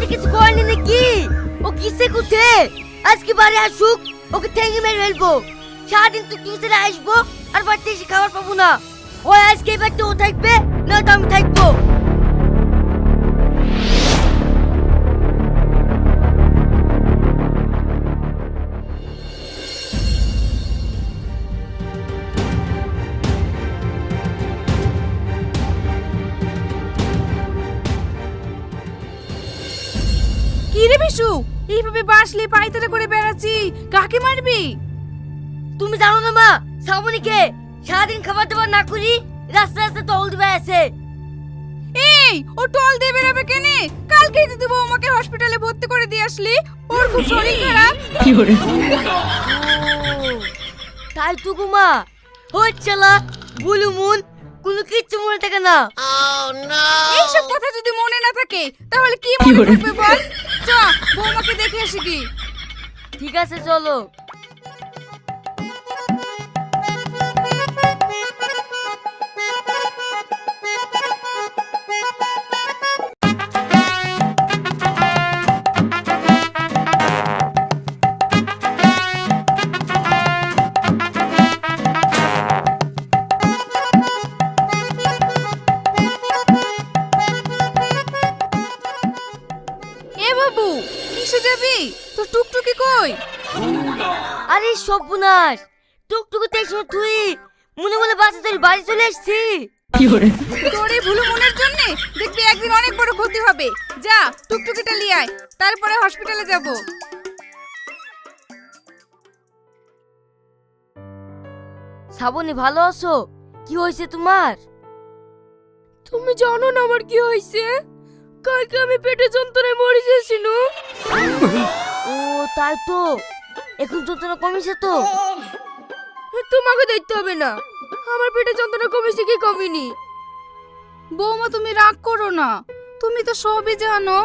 সাথে কিছু করেনি নাকি? ও কিসে কুঠে? আজকে বাড়ি আসুক, ওকে ঠেঙে মেরে ফেলব। সারাদিন তুই টিউশনে আসব, আর বাড়িতে এসে খাবার পাবো না। ও আজকে এবার তো ও থাকবে, না তো আমি থাকব। কি রে বিশু এইভাবে বাসলি পায়তারা করে বেড়াচ্ছি কাকে মারবি? তুমি জানো না মা শ্রাবণীকে সারাদিন খাবার দাবার না করি রাস্তা রাস্তা টল দিবে আছে। এই ও টল দিয়ে বেরাবে কেনে? কালকেই তো তুই আমাকে হসপিটালে ভর্তি করে দিয়ে আসলি। ওর খুব শরীর খারাপ। তাই তো গো মা। হচ্ছে না বুলু মুন কোনো কিচ্ছু মনে থাকে না। এইসব কথা যদি মনে না থাকে তাহলে কি মনে থাকবে বল? চ বৌমাকে দেখে আসি কি ঠিক আছে চলো। সর্বনাশ। টুকটুকু দেখছ তুই মনে মনে বাসে তোর বাড়ি চলে এসছি তোর এই ভুলো মনের জন্য দেখবি একদিন অনেক বড় ক্ষতি হবে। যা টুকটুকিটা লিয়ে আয় তারপরে হসপিটালে যাব। শ্রাবণী ভালো আছো? কি হয়েছে তোমার? তুমি জানো না আমার কি হয়েছে? কালকে আমি পেটে যন্ত্রণায় মরে যাচ্ছিল ও তাই তো। এখন যন্ত্রণা কমেছে তো। তোমাকে দেখতে হবে না। আমার পেটে যন্ত্রণা কমেছে কি কমেনি? বৌমা তুমি রাগ করো না। তুমি তো সবই জানো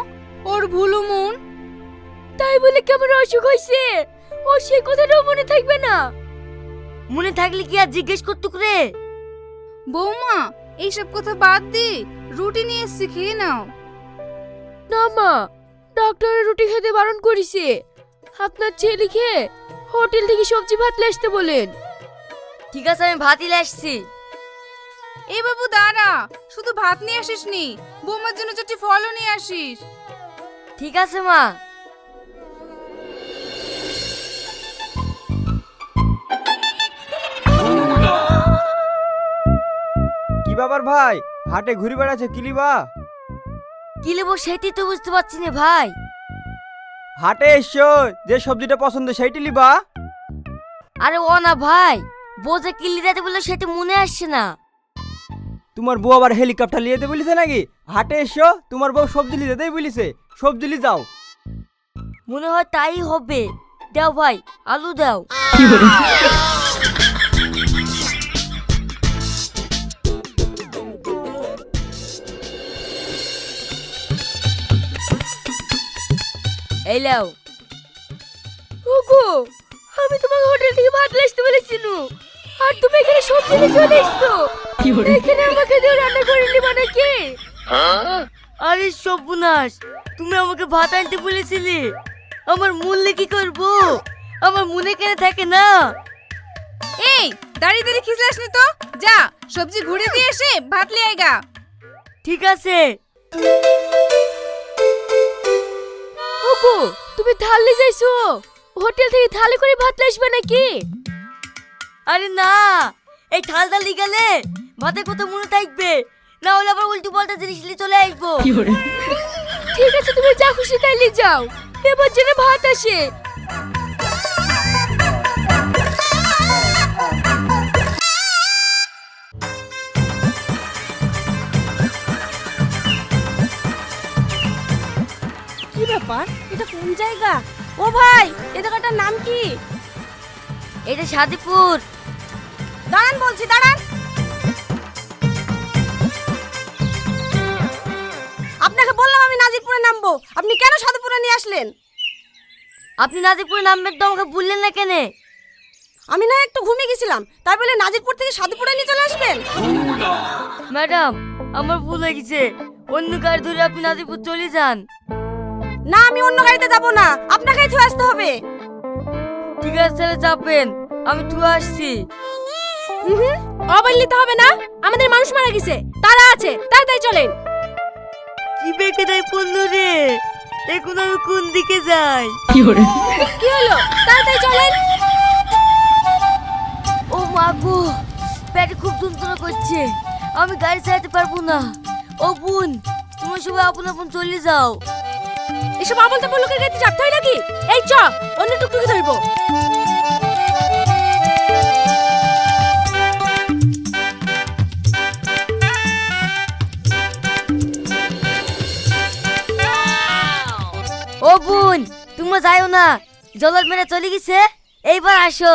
ওর ভুলো মন। তাই বলে কেমন অসুখ হয়েছে? ও সেই কথাটাও মনে থাকবে না। মনে থাকলে কি আর জিজ্ঞেস করতে করে? বৌমা এইসব কথা বাদ দি রুটি নিয়ে এসছি খেয়ে নাও। না মা ডক্টরের রুটি খেতে বারণ করেছে। আপনার ছেলেকে হোটেল থেকে সবজি ভাত আসতে বলেন। ঠিক আছে আমি ভাতই আসছি। এ বাবু দাঁড়া। শুধু ভাত নিয়ে আসিস নি বৌমার জন্য চারটি ফলও নিয়ে আসিস। ঠিক আছে মা। কি ব্যাপার ভাই? হাটে ঘুরে বেড়াচ্ছে কিলিবা কি নেব সেটি তো বুঝতে পারছি না ভাই। হাটে এসছো যে সবজিটা পছন্দ সেইটি লিবা। আরে ও না ভাই বোঝে কি লিদাতে বলে সেটি মনে আসছে না। তোমার বউ আবার হেলিকপ্টার লিয়েতে বলিছে নাকি? হাটে এসছো তোমার বউ সবজি লিদাতেই বলিছে সবজি লি যাও। মনে হয় তাই হবে। দাও ভাই আলু দাও। এই লাও ওগো আমি তোমাকে হোটেল থেকে ভাত নিয়ে আসতে বলেছিল আর তুমি এখানে সবজি নিয়ে চলে এসছো। এখানে আমাকে দিয়ে রান্না করে নিবা নাকি আরে সর্বনাশ তুমি আমাকে ভাত আনতে বলেছিলে। আমার মূল্যে কি করব? আমার মনে কেন থাকে না? এই দাঁড়িয়ে দাঁড়িয়ে খিসলাস নি তো। যা সবজি ঘুরে দিয়ে এসে ভাত লিয়ে আয় গা। ঠিক আছে। ওগো তুমি থালি যাইছো। হোটেল থেকে থালি করে ভাত আসবে নাকি? আরে না এই ঠালটা গেলে ভাতে কত মনে থাকবে। না হলে আবার উল্টো পাল্টা জিনিস নিয়ে চলে আসব। ঠিক আছে তুমি যা খুশি তাই নিয়ে যাও। এবার যেন ভাত আসে। ব্যাপার? এটা কোন জায়গা? ও ভাই এই জায়গাটার নাম কি? এটা সাদিপুর। দাঁড়ান বলছি দাঁড়ান। আপনাকে বললাম আমি নাজিরপুরে নামবো। আপনি কেন সাধুপুরে নিয়ে আসলেন? আপনি নাজিরপুরে নামবেন তো আমাকে বললেন না কেন? আমি না একটু ঘুমিয়ে গেছিলাম। তাই বলে নাজিরপুর থেকে সাধুপুরে নিয়ে চলে আসবেন? ম্যাডাম আমার ভুল হয়ে গেছে। অন্য কার ধরে আপনি নাজিরপুর চলে যান। না আমি অন্য গাড়িতে যাব না। আপনাকেই ছুঁয়ে আসতে হবে। ঠিক আছে তাহলে চাপেন আমি তুই আসছি। অবাইল নিতে হবে না। আমাদের মানুষ মারা গেছে। তারা আছে তাড়াতাড়ি চলেন। কি বেঁকে দেয় পড়ল রে? এখন আমি কোন দিকে যাই। কি হলো? কি হলো? তাড়াতাড়ি চলেন। ও মা গো পেটে খুব যন্ত্রণা করছে। আমি গাড়ি চালাতে পারব না। ও বোন তুমি সবাই আপন আপন চলে যাও। এসব আবল তাবল লোকের গাড়িতে চাপতে হয় নাকি? এই চ অন্য টুকটুকি ধরবো। ও বোন তুমি যাইও না। জলের মেরে চলে গেছে। এইবার আসো।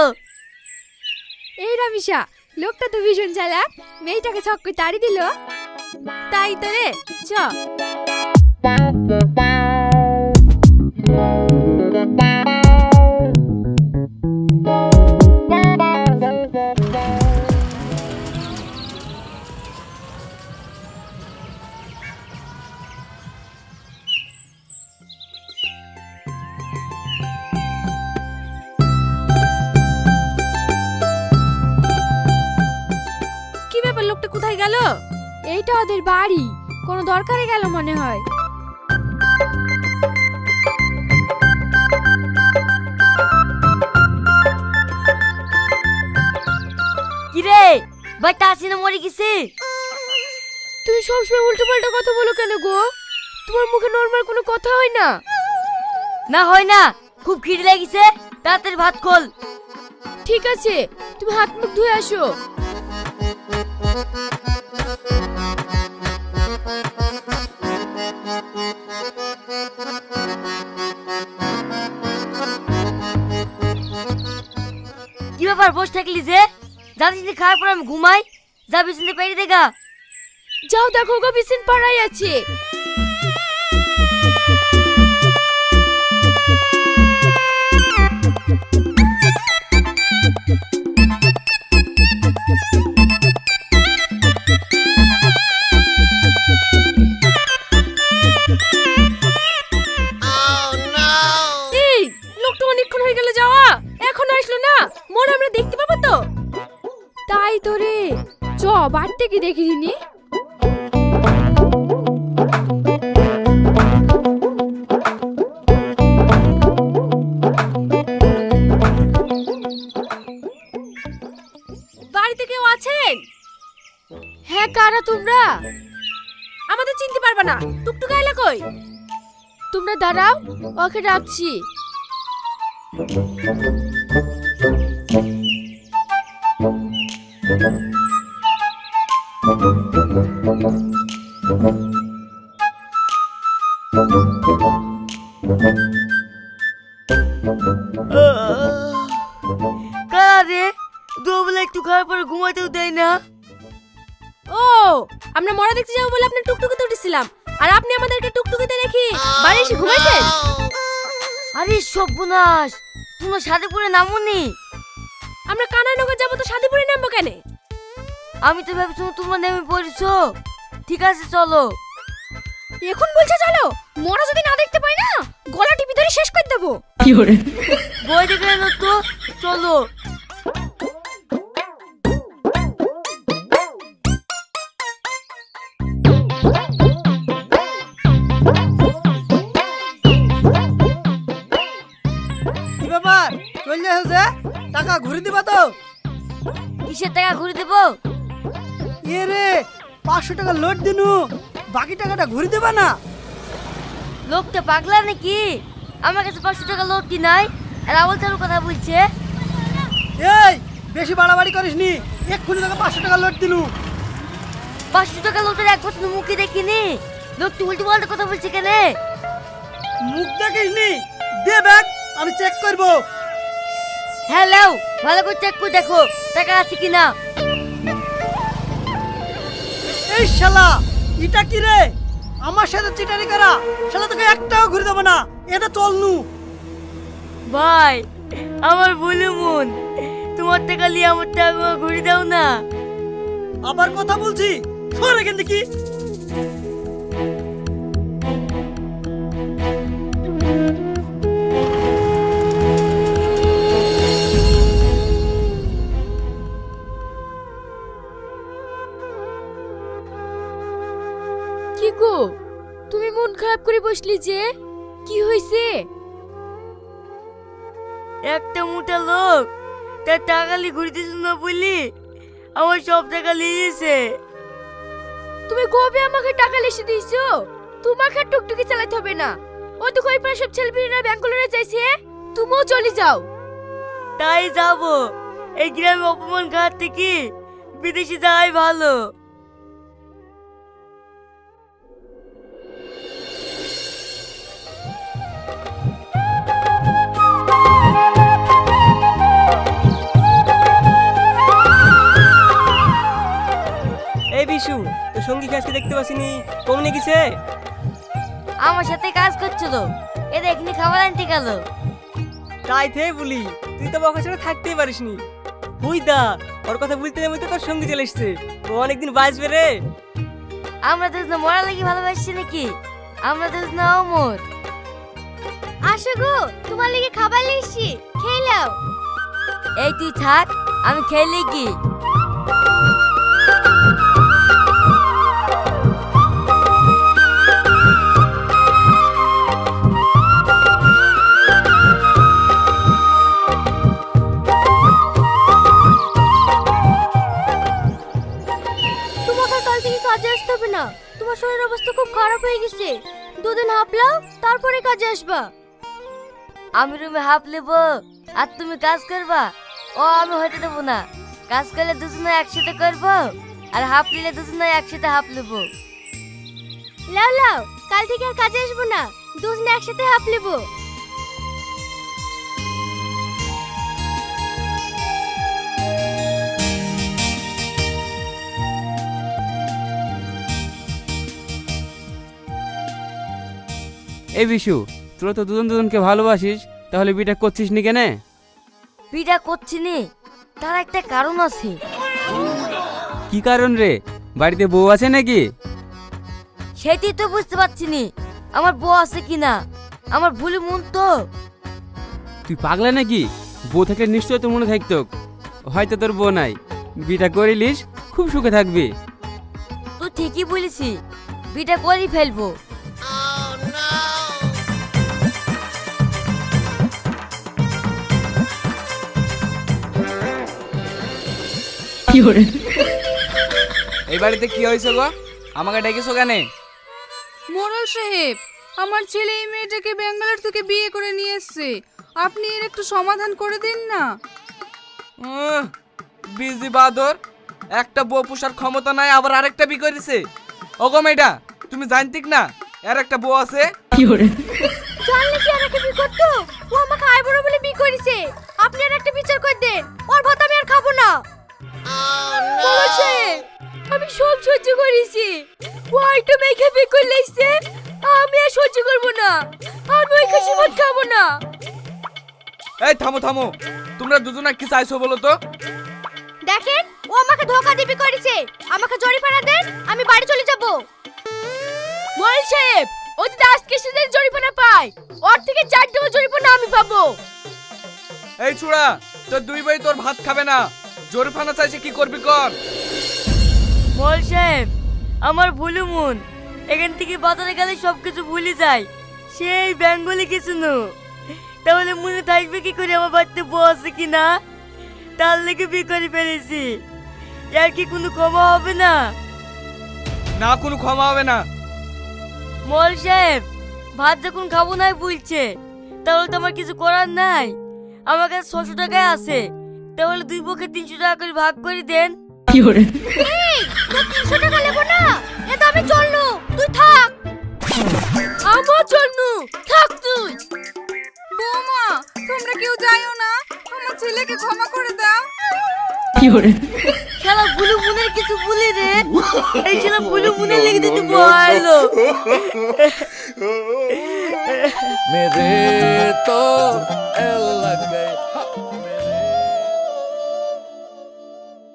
এই রামিসা লোকটা তো ভীষণ চালাক। মেয়েটাকে ছক্কই তাড়ি দিল। তাই তো রে চ। দরকারে গেল মনে হয়। কি রে বাড়িতে আসি না মরে গেছে। তুমি সবসময় উল্টো পাল্টা কথা বলো কেন গো? তোমার মুখে নর্মাল কোনো কথা হয় না। না হয় না। খুব খিদে লেগেছে। তাড়াতাড়ি ভাত খোল। ঠিক আছে তুমি হাত মুখ ধুয়ে আসো। বস বসে থাকলি যে যা না খাওয়ার পর আমি ঘুমাই? যা বিছানাতে পেরে দেখা। যাও দেখো গো বিছিন পাড়াই আছে। কেউ আছেন? হ্যাঁ কারা তোমরা? আমাদের চিনতে পারবে না। টুকটুক আইলা তোমরা দাঁড়াও, ওকে ডাকছি। কারা দুবেলা একটু খাওয়ার পরে ঘুমাতেও দেয় না। ও আমরা মরা দেখতে যাব বলে আপনার টুকটুকিতে উঠেছিলাম। আর আপনি আমাদেরকে টুকটুকিতে রেখে বাড়ি এসে ঘুমাইছেন? আরে সর্বনাশ তোমার সাথে পরে নামুনি। আমরা কানাইনগর যাব তো শান্তিপুরে নামবো কেন? আমি তো ভেবেছি তোমরা নেমে পড়েছো। ঠিক আছে চলো। এখন বলছে চলো মরা যদি না দেখতে পাই না গলা টিপি ধরে শেষ করে দেবো। বই দেখে তো চলো। টাকা ঘুরে দিবা তো। কিসের টাকা ঘুরে দেবো? এ রে পাঁচশো টাকা লোড দিনু বাকি টাকাটা ঘুরে দেবা না। লোকটা পাগলা নাকি? আমার কাছে পাঁচশো টাকা লোক কি নাই? আর আবল চালু কথা বলছে। এই বেশি বাড়াবাড়ি করিস নি এক্ষুনি তোকে পাঁচশো টাকা লোড দিনু। পাঁচশো টাকা লোকটার এক বছর মুখে দেখিনি। লোকটি উল্টো পাল্টা কথা বলছে কেন? মুখ দেখিস নি দে ব্যাগ আমি চেক করব। হ্যালো ভালো করে চেক করে দেখো টাকা আছে কিনা? এই শালা এটা কি রে? আমার সাথে চিটারি করা শালা তোকে একটাও ঘুরে দেবো না এটা চল নু। ভাই আমার ভুলে মন তোমার টাকা নিয়ে আমার টাকা ঘুরে দাও না। আবার কথা বলছি সর এখান দেখি তুমি মন খারাপ করে বসলি যে। কি হয়েছে একটা মোটা লোক তার টাকা নিয়ে ঘুরতেছিল না বলি আমার সব টাকা নিয়েছে তুমি কবে আমাকে টাকা লিখে দিয়েছ? তোমাকে আর টুকটুকি চালাতে হবে না। ও তো কই পারে সব ছেলেপিলেরা ব্যাঙ্গালোরে যাইছে তুমিও চলে যাও। তাই যাব। এই গ্রামে অপমান খাওয়ার থেকে বিদেশে যাওয়াই ভালো। তো সঙ্গী আজকে দেখতে পাসিনি কমনে গেছে আমার সাথে কাজ করছ তো এ দেখনি খাবার আনতে গেল। তাই থে বলি তুই তো বকা ছাড়া থাকতেই পারিসনি। হুই দা ওর কথা বলতে নেমে তো তোর সঙ্গী চলে এসছে। ও অনেকদিন বাঁচবে রে। আমরা তো না মরা লাগি ভালোবাসছি নাকি? আমরা তো না অমর। আসো গো তোমার লেগে খাবার লিখছি খেয়ে নাও। এই তুই থাক আমি খেলে কি তোমার শরীরের অবস্থা খুব খারাপ হয়ে গেছে। দুদিন হাঁপলাও তারপরে কাজে আসবা। আমি রুমে হাফ নেব আর তুমি কাজ করবা? ও আমি হইতে দেবো না। কাজ করলে দুজনে একসাথে করব আর হাফ নিলে দুজনে একসাথে হাফ নেব লাও লাও কাল থেকে আর কাজে আসব না। দুজনে একসাথে হাঁপ নেব এই বিশু তোরা তো দুজন দুজনকে ভালোবাসিস তাহলে বিটা করছিস নি কেনে? বিটা করছি নি তার একটা কারণ আছে। কি কারণ রে? বাড়িতে বউ আছে নাকি? সেটি তো বুঝতে পারছি নি আমার বউ আছে কিনা আমার ভুলি মন তো। তুই পাগলা নাকি? বউ থাকলে নিশ্চয় তোর মনে থাকতো। হয়তো তোর বউ নাই। বিটা করিলিস খুব সুখে থাকবি। তুই ঠিকই বলেছি বিটা করেই ফেলব। এই বাড়িতে কি হয়েছে গো? আমাকে ডেকেছো কেন? মোড়ল সাহেব আমার ছেলে এই মেয়েটাকে ব্যাঙ্গালোর থেকে বিয়ে করে নিয়ে এসছে। আপনি এর একটু সমাধান করে দিন না। বিজি বাদর একটা বউ পোষার ক্ষমতা নাই আবার আরেকটা বি করেছে। ওগো মেয়েটা তুমি জানতিক না এর একটা বউ আছে? কি করে জানলে কি আর একটা বি করতো? ও আমাকে আইবুড়ো বলে বি করেছে। আপনি আর একটা বিচার করে দেন ওর ভাত আমি আর খাব না। বাবা সাহেব, আমি সব সহ্য করেছি। ও একটা মেয়েকে বি করে লাইছে আমি আর সহ্য করব না। আমি ওই খুশি ভাত খাব না। এই থামো থামো। তোমরা দুজনে কি চাইছো বলো তো? দেখেন ও আমাকে ধোকা দিবি করেছে। আমাকে জরিমানা দেন আমি বাড়ি চলে যাব। মোল সাহেব ও যদি আজকে সেদিন জরিমানা পায় ওর থেকে চার ডবল জরিমানা আমি পাবো। এই ছুড়া তোর দুই ভাই তোর ভাত খাবে না। জোরফানা চাইছে কি করবি কর মল সাহেব আমার ভুলু মন। এখান থেকে বাজারে গেলে সব কিছু ভুলে যায়। সেই বেঙ্গলি কিছু নো। তাহলে মনে থাকবে কি করে আমার বাড়িতে বউ আছে কি না? তার লেগে বিয়ে করে ফেলেছি। আর কি কোনো ক্ষমা হবে না? না কোনো ক্ষমা হবে না। মল সাহেব ভাত যখন খাব নাই বলছে তাহলে তো আমার কিছু করার নাই। আমার কাছে ছশো টাকায় আছে। তাহলে দুই পক্ষে তিনশো টাকা করে ভাগ করে দেন। কি করে? তো থাক। থাক তুই। তোমরা কেউ যাইও না। আমার ছেলেকে ক্ষমা করে দাও। করে? কিছু রে। মেরে তো এলাকা